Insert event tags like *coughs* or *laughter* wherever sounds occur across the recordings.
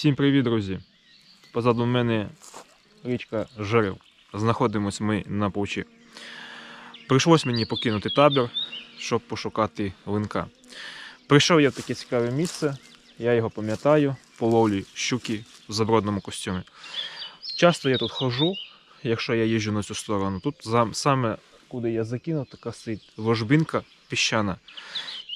Всім привіт, друзі! Позаду мене річка Жерев. Знаходимось ми на Пучі. Прийшлось мені покинути табір, щоб пошукати линка. Прийшов я в таке цікаве місце, я його пам'ятаю, по ловлі щуки в забродному костюмі. Часто я тут ходжу, якщо я їжджу на цю сторону. Тут саме куди я закинув, така стоїть ложбинка піщана.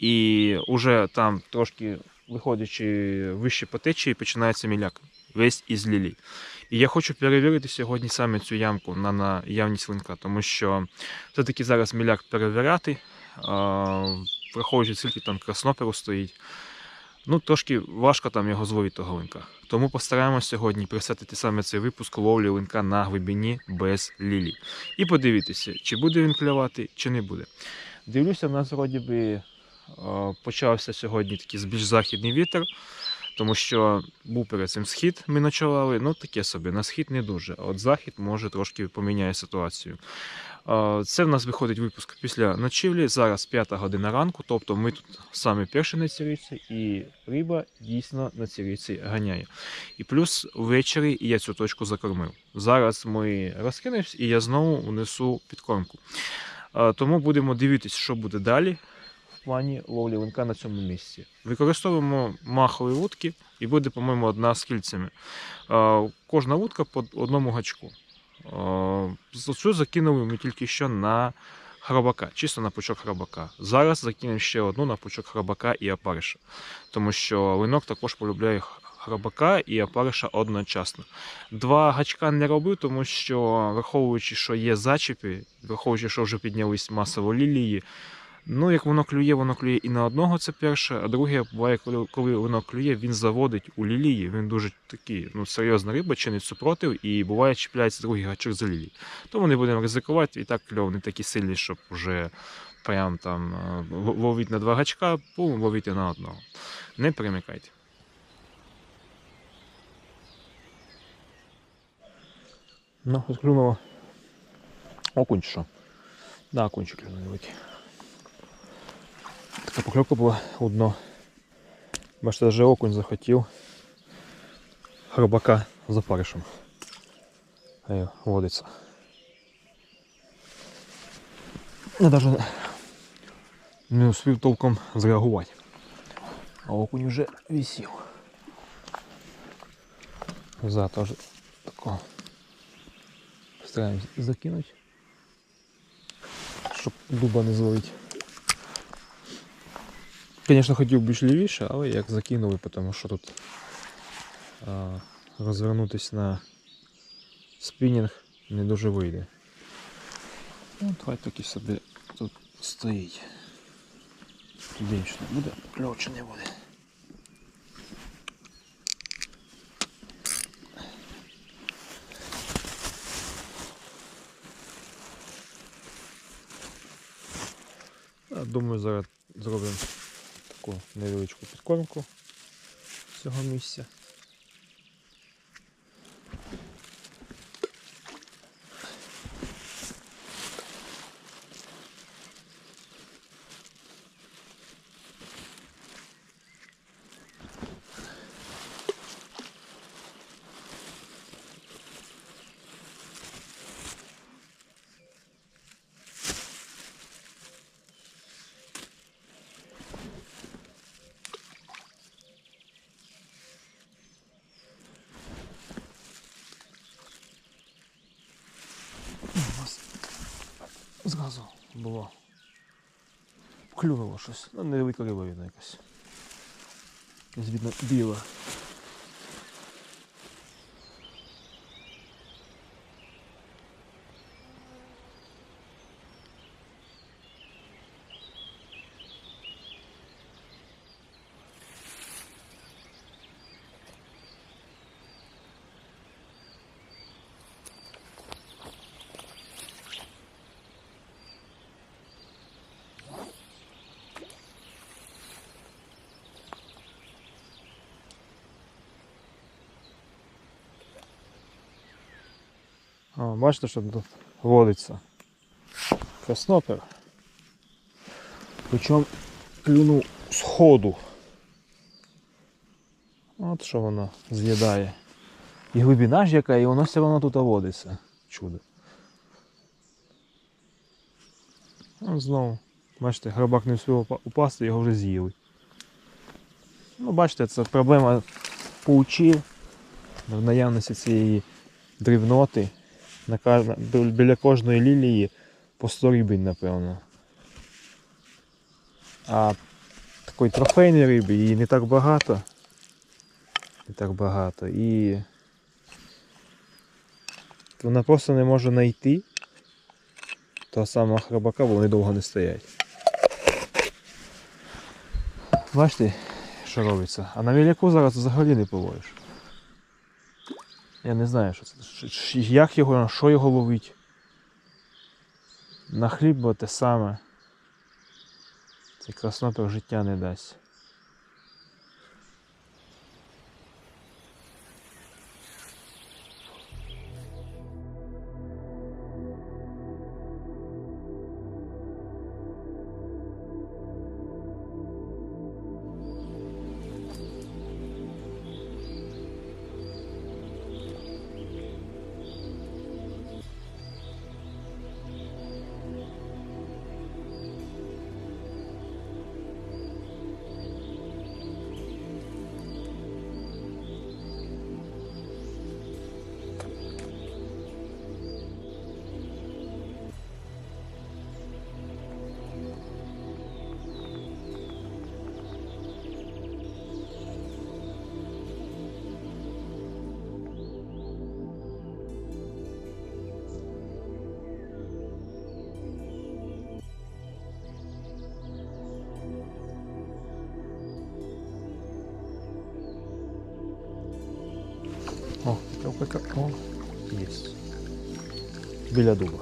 І вже там трошки виходячи вище по течії, починається міляк. Весь із лілій. І я хочу перевірити сьогодні саме цю ямку на наявність линка, тому що все-таки зараз міляк перевіряти, враховуючи скільки там красноперу стоїть. Ну, трошки важко там його зловити того линка. Тому постараємось сьогодні присвятити саме цей випуск ловлі линка на глибині без лілій. І подивитися, чи буде він клювати, чи не буде. Дивлюся, в нас вроді би почався сьогодні такий більш західний вітер, тому що був перед цим схід, ми ночували. Ну таке собі, на схід не дуже. А от захід може трошки поміняє ситуацію. Е, Це в нас виходить випуск після ночівлі. Зараз п'ята година ранку, тобто ми тут саме перші на цій і риба дійсно на цій ганяє. І плюс ввечері я цю точку закормив. Зараз ми розкинемось і я знову внесу підкормку. Е, Тому будемо дивитися, що буде далі плані ловлі линка на цьому місці. Використовуємо махові вудки і буде, по-моєму, одна з кільцями. Кожна вудка по одному гачку. Цю закинули ми тільки що на хробака, чисто на пучок хробака. Зараз закинемо ще одну на пучок хробака і опариша. Тому що линок також полюбляє х- хробака і опариша одночасно. Два гачка не робив, тому що враховуючи, що є зачіпи, враховуючи, що вже піднялись масово лілії. Ну, як воно клює, воно клює і на одного, це перше. А друге, буває, коли, коли воно клює, він заводить у лілії. Він дуже такий, ну, серйозна риба, чинить супротив, і буває чіпляється другий гачок за лілії. Тому не будемо ризикувати, і так кльов не такий сильний, щоб вже прям там е, ловити на два гачка, будемо ловити на одного. Не перемикайте. Ну, ось клюнуло. Окунь що? Да, окунчик клюнув великий. Така покльовка була у дно. Бачите, даже окунь захотів хробака з опаришем. Водиться. Я даже не успів толком зреагувати. А окунь вже висів. За теж такого. Стараємось закинути. Щоб дуба не зловити. Звісно, хотів більш лівіше, але як закинули, тому що тут а, розвернутися на спінінг не дуже вийде. Ну, давай таки собі тут стоїть. Більше не буде, чи не буде. Думаю, зараз зробимо таку невеличку підкормку з цього місця. Зразу було. Клюнуло щось. Ну, не риба видно якась. Звідно біла. А, бачите, що тут водиться. Краснопер. Причому клюнув з ходу. От що воно з'їдає. І глибина ж яка, і воно все одно тут водиться. Чудо. От знову. Бачите, грабак не встиг упасти, його вже з'їли. Ну, бачите, це проблема паучів в наявності цієї дрібноти. На, біля кожної лілії по 100 рибин, напевно. А такої трофейної риби її не так багато. Не так багато. І вона просто не може знайти того самого храбака, бо вони довго не стоять. Бачите, що робиться? А на міляку зараз взагалі не половиш. Я не знаю, що це. Як його, що його ловить. На хліб бо те саме. Цей краснопер життя не дасть. ЛПК. О, є. Біля дуба.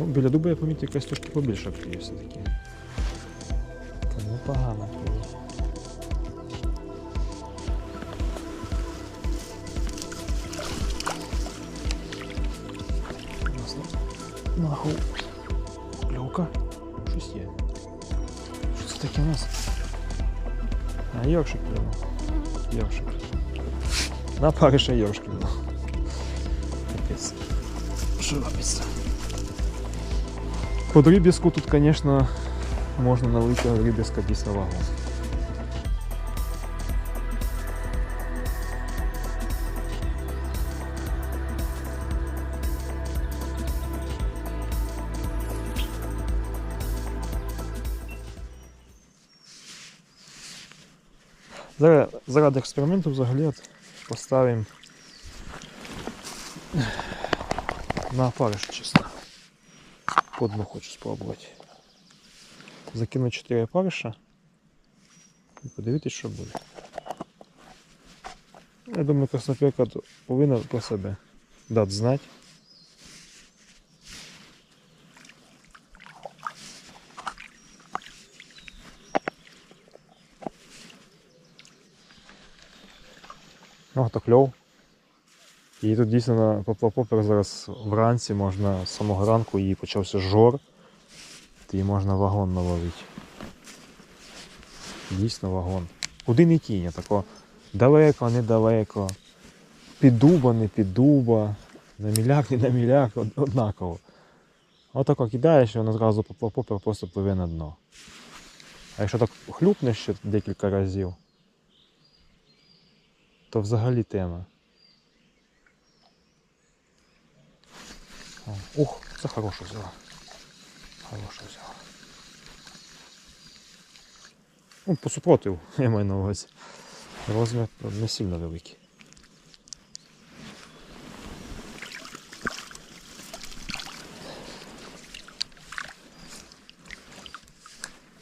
Ну, біля дуба я помітив якась трошки побільше клює все-таки. Та непогано клює. У нас на- Нахуй. Клювка. Щось є. Що це таке у нас? А, йоршик клюнув. Йоршик. На париша йоршки було. Капець. Що робиться? По дріб'язку тут, звісно, можна налити дріб'язка дійсно вагон. Заради експерименту взагалі поставимо на опариш чисто. По хочу спробувати. Закину 4 опариша і подивитись, що буде. Я думаю, краснопірка повинна про себе дати знати. О, то кльов. І тут дійсно поплапопер зараз вранці можна з самого ранку і почався жор. І можна вагон наловити. Дійсно вагон. Куди не кінь, тако далеко, недалеко. Під дуба, не під дуба. На міляк, не на міляк, од- однаково. Отако кидаєш, і воно зразу поплапопер просто пливе на дно. А якщо так хлюпнеш ще декілька разів, то взагалі тема. Ух, це хороше взяла. Хороше взяла. Ну, по супротиву, *laughs* я маю на увазі. Розмір не сильно великий.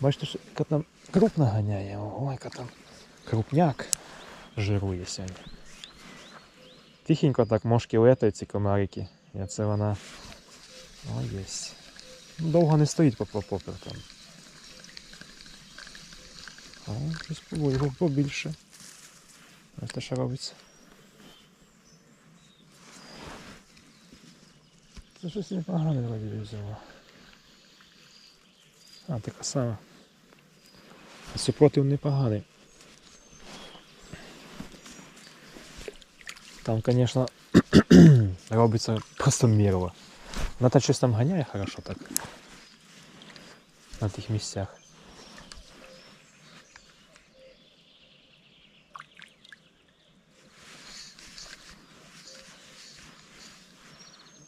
Бачите, яка там крупна ганяє. Ого, яка там крупняк жирує сьогодні. Тихенько так мошки летають ці комарики. І це вона. О, єсть. Довго не стоїть по попер там. О, щось його побільше. Ось те, що робиться. Це щось непогане вроді взяло. А, така сама. Супротив непоганий. Там, конечно, *coughs* робиться просто мірло. Вона та щось там ганяє хорошо так. На тих місцях.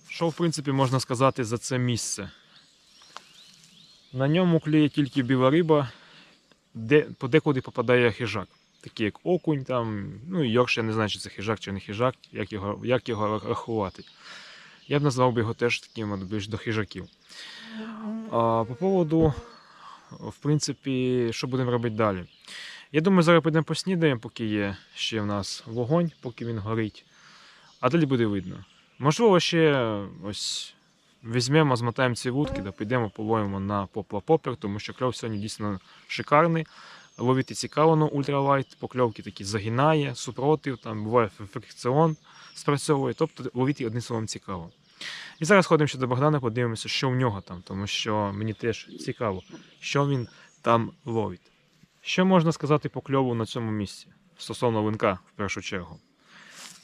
Що, в принципі, можна сказати за це місце? На ньому клює тільки біла риба, де подекуди попадає хижак. Такий як окунь, там, ну йорш, я не знаю, чи це хижак чи не хижак, як його, як його рахувати. Я б назвав би його теж таким от більш до хижаків. А, по поводу, в принципі, що будемо робити далі? Я думаю, зараз підемо поснідаємо, поки є ще в нас вогонь, поки він горить. А далі буде видно. Можливо, ще ось візьмемо, змотаємо ці вудки, да підемо половимо на попла попер, тому що кльов сьогодні дійсно шикарний. Ловити цікаво на ультралайт, покльовки такі загинає, супротив, там буває фрикціон спрацьовує, тобто ловити одним словом цікаво. І зараз ходимо ще до Богдана, подивимося, що в нього там, тому що мені теж цікаво, що він там ловить. Що можна сказати по кльову на цьому місці стосовно винка в першу чергу?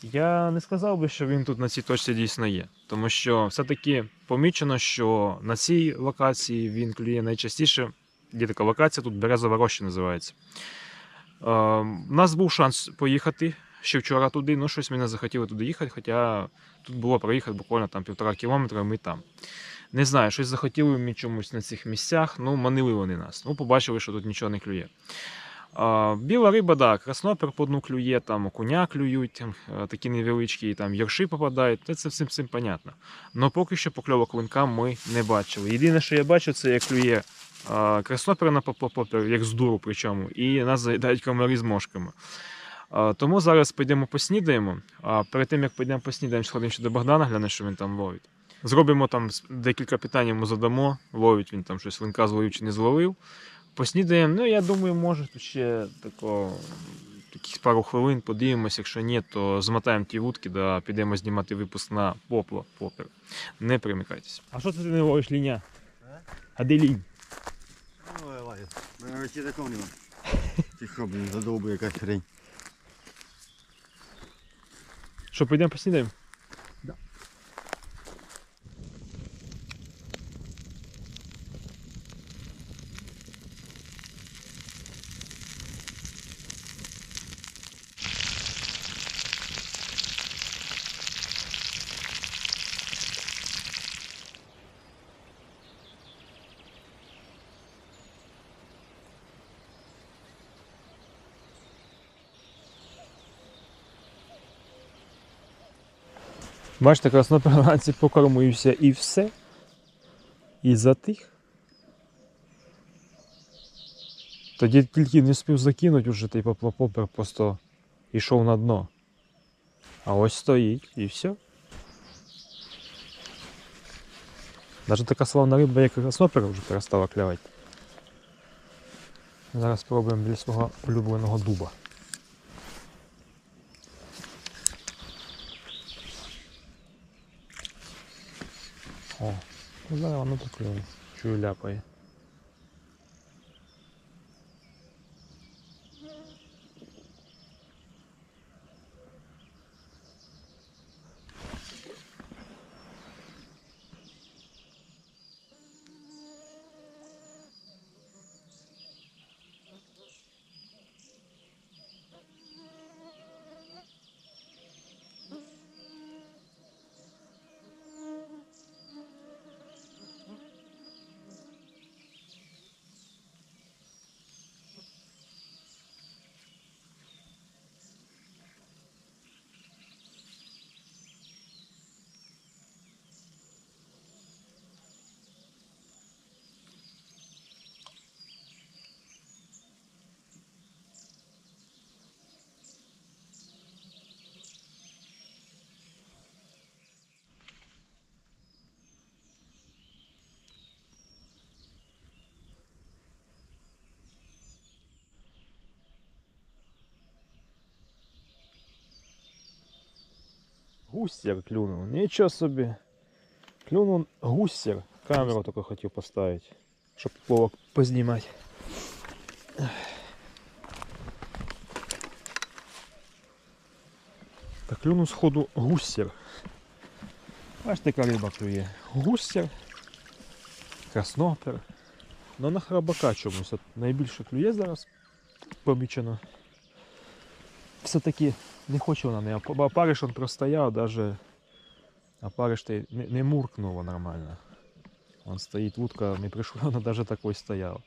Я не сказав би, що він тут на цій точці дійсно є, тому що все-таки помічено, що на цій локації він клює найчастіше. Є така локація, тут Березова роща називається. Е, у нас був шанс поїхати ще вчора туди, ну щось ми не захотіли туди їхати, хоча тут було проїхати буквально там півтора кілометра, ми там. Не знаю, щось захотіли ми чомусь на цих місцях, ну манили вони нас. Ну, побачили, що тут нічого не клює. А, біла риба, да, краснопер по дну клює, там окуня клюють, е, такі невеличкі, там ярши попадають, це всім всім понятно. Но поки що покльовок винка ми не бачили. Єдине, що я бачу, це як клює краснопер на попопер, як з дуру причому, і нас заїдають комарі з мошками. Тому зараз підемо поснідаємо. А перед тим як підемо поснідаємо, сходимо ще до Богдана, глянемо, що він там ловить. Зробимо там декілька питань йому задамо, ловить він там щось линка зловив чи не зловив. Поснідаємо. Ну, я думаю, може тут ще тако, якісь пару хвилин подивимося. Якщо ні, то змотаємо ті вудки, да підемо знімати випуск на попло попер. Не примикайтесь. А що це ти не ловиш ліня? А де лінь? Ой, лає. Мене ще такого нема. блин, задолбая якась хрень. Що, підемо поснідаємо? Бачите, красноперланці покормився і все. І затих. Тоді тільки не спів закинути уже той поплопопер просто йшов на дно. А ось стоїть і все. Навіть така славна риба, як краснопер, вже перестала клявати. Зараз спробуємо для свого улюбленого дуба. Ну знаю, воно тут клюне. Чую ляпає. Густер клюнув, нічого собі. Клюнув густер. Камеру тільки хотів поставити, щоб плавок познімати. Так клюнув з ходу густір. Бачите, яка риба клює. Густір, краснопер. Ну на храбака чомусь от найбільше клює зараз помічено. Все-таки не хоче вона не оп- опариш він простояв, даже опариш не, не муркнула нормально. Он стоїть, вудка не прийшла, *laughs* вона навіть такою стояла.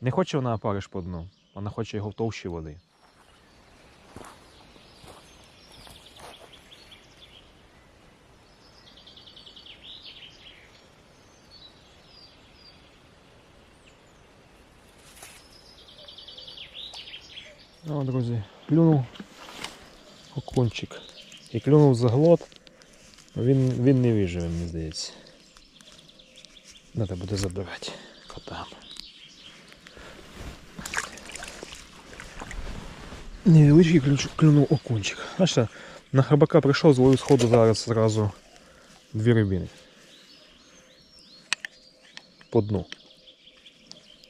Не хоче вона опариш по дну, вона хоче його в товщі води. О, друзі, клюнув окунчик. І клюнув за глот. Він, він не виживе, мені здається. Треба буде забирати котам. Невеличкий ключ, клюнув окунчик. Бачите, на храбака прийшов, зловив сходу зараз зразу дві рибини. По дну.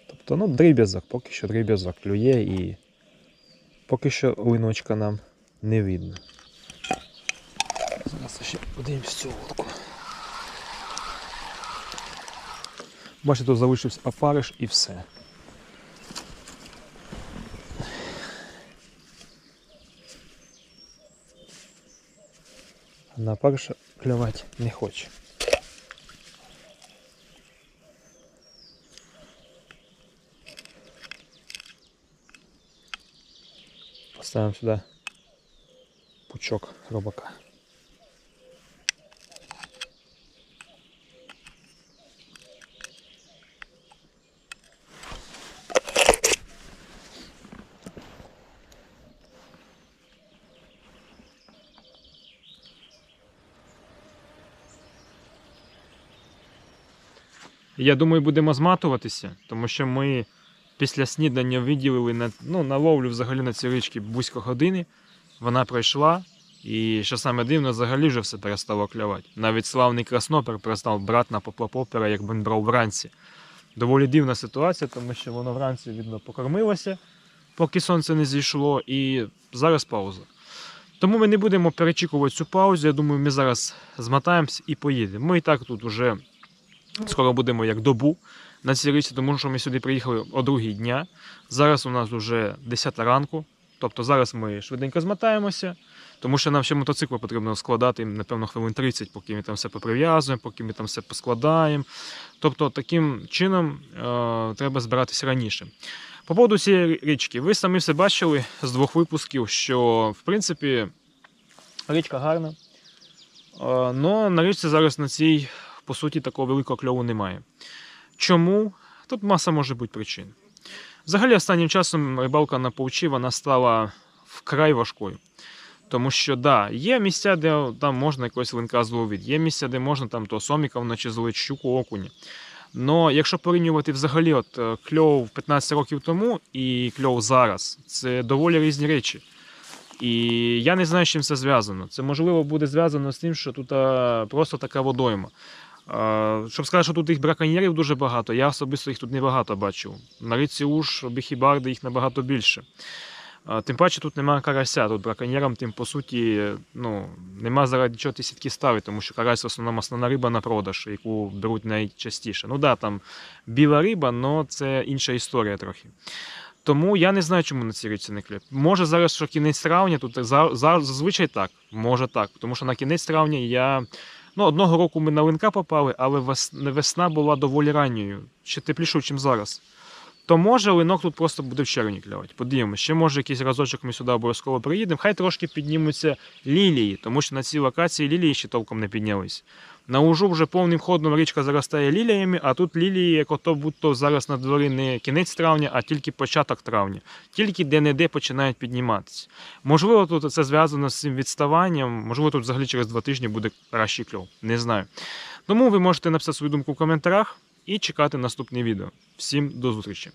Тобто, ну, дріб'язок, поки що дріб'язок клює і поки що линочка нам не видно. Зараз ще подивимось цю лодку. Бачите, тут залишився опариш і все. На опариша клювати не хоче. Поставим сюда пучок робака. Я думаю, будемо зматуватися, тому що ми після снідання виділили на, ну, на ловлю взагалі на цій річці близько години. Вона пройшла, і що саме дивно, взагалі вже все перестало клювати. Навіть славний краснопер перестав брати на поплапопера, як він брав вранці. Доволі дивна ситуація, тому що воно вранці, видно, покормилося, поки сонце не зійшло, і зараз пауза. Тому ми не будемо перечікувати цю паузу. Я думаю, ми зараз змотаємось і поїдемо. Ми і так тут вже скоро будемо як добу на цій річці, тому що ми сюди приїхали о другій дня. Зараз у нас вже 10 ранку. Тобто зараз ми швиденько змотаємося, тому що нам ще мотоцикл потрібно складати, напевно, хвилин 30, поки ми там все поприв'язуємо, поки ми там все поскладаємо. Тобто, таким чином е, треба збиратися раніше. По поводу цієї річки, ви самі все бачили з двох випусків, що в принципі річка гарна. Але на річці зараз на цій, по суті, такого великого кльову немає. Чому? Тут маса може бути причин. Взагалі, останнім часом рибалка на повчі вона стала вкрай важкою. Тому що, да, є місця, де там можна якогось линка зловити, є місця, де можна там то соміка вночі зловити, щуку, окуня. Но якщо порівнювати взагалі от, е, кльов 15 років тому і кльов зараз, це доволі різні речі. І я не знаю, з чим це зв'язано. Це можливо буде зв'язано з тим, що тут просто така водойма. Щоб сказати, що тут їх браконьєрів дуже багато, я особисто їх тут небагато бачив. На річці Уж, Біхібарди їх набагато більше. Тим паче тут немає карася. Тут браконьєрам, тим по суті, ну, нема заради чого ті сітки ставити, тому що карась в основному основна риба на продаж, яку беруть найчастіше. Ну да, там біла риба, але це інша історія трохи. Тому я не знаю, чому на цій річці не клює. Може зараз, що кінець травня, тут за, за, зазвичай так, може так. Тому що на кінець травня я. Ну, одного року ми на линка попали, але вес, весна була доволі ранньою, ще теплішою, ніж зараз. То може линок тут просто буде в червні клювати. Подивимося, ще може якийсь разочок ми сюди обов'язково приїдемо. Хай трошки піднімуться лілії, тому що на цій локації лілії ще толком не піднялись. На ужу вже повним ходом річка заростає ліліями, а тут лілії, як ото будто зараз на дворі не кінець травня, а тільки початок травня. Тільки де-не-де починають підніматися. Можливо, тут це зв'язано з цим відставанням, можливо, тут взагалі через два тижні буде кращий кльов. Не знаю. Тому ви можете написати свою думку в коментарях і чекати наступне відео. Всім до зустрічі!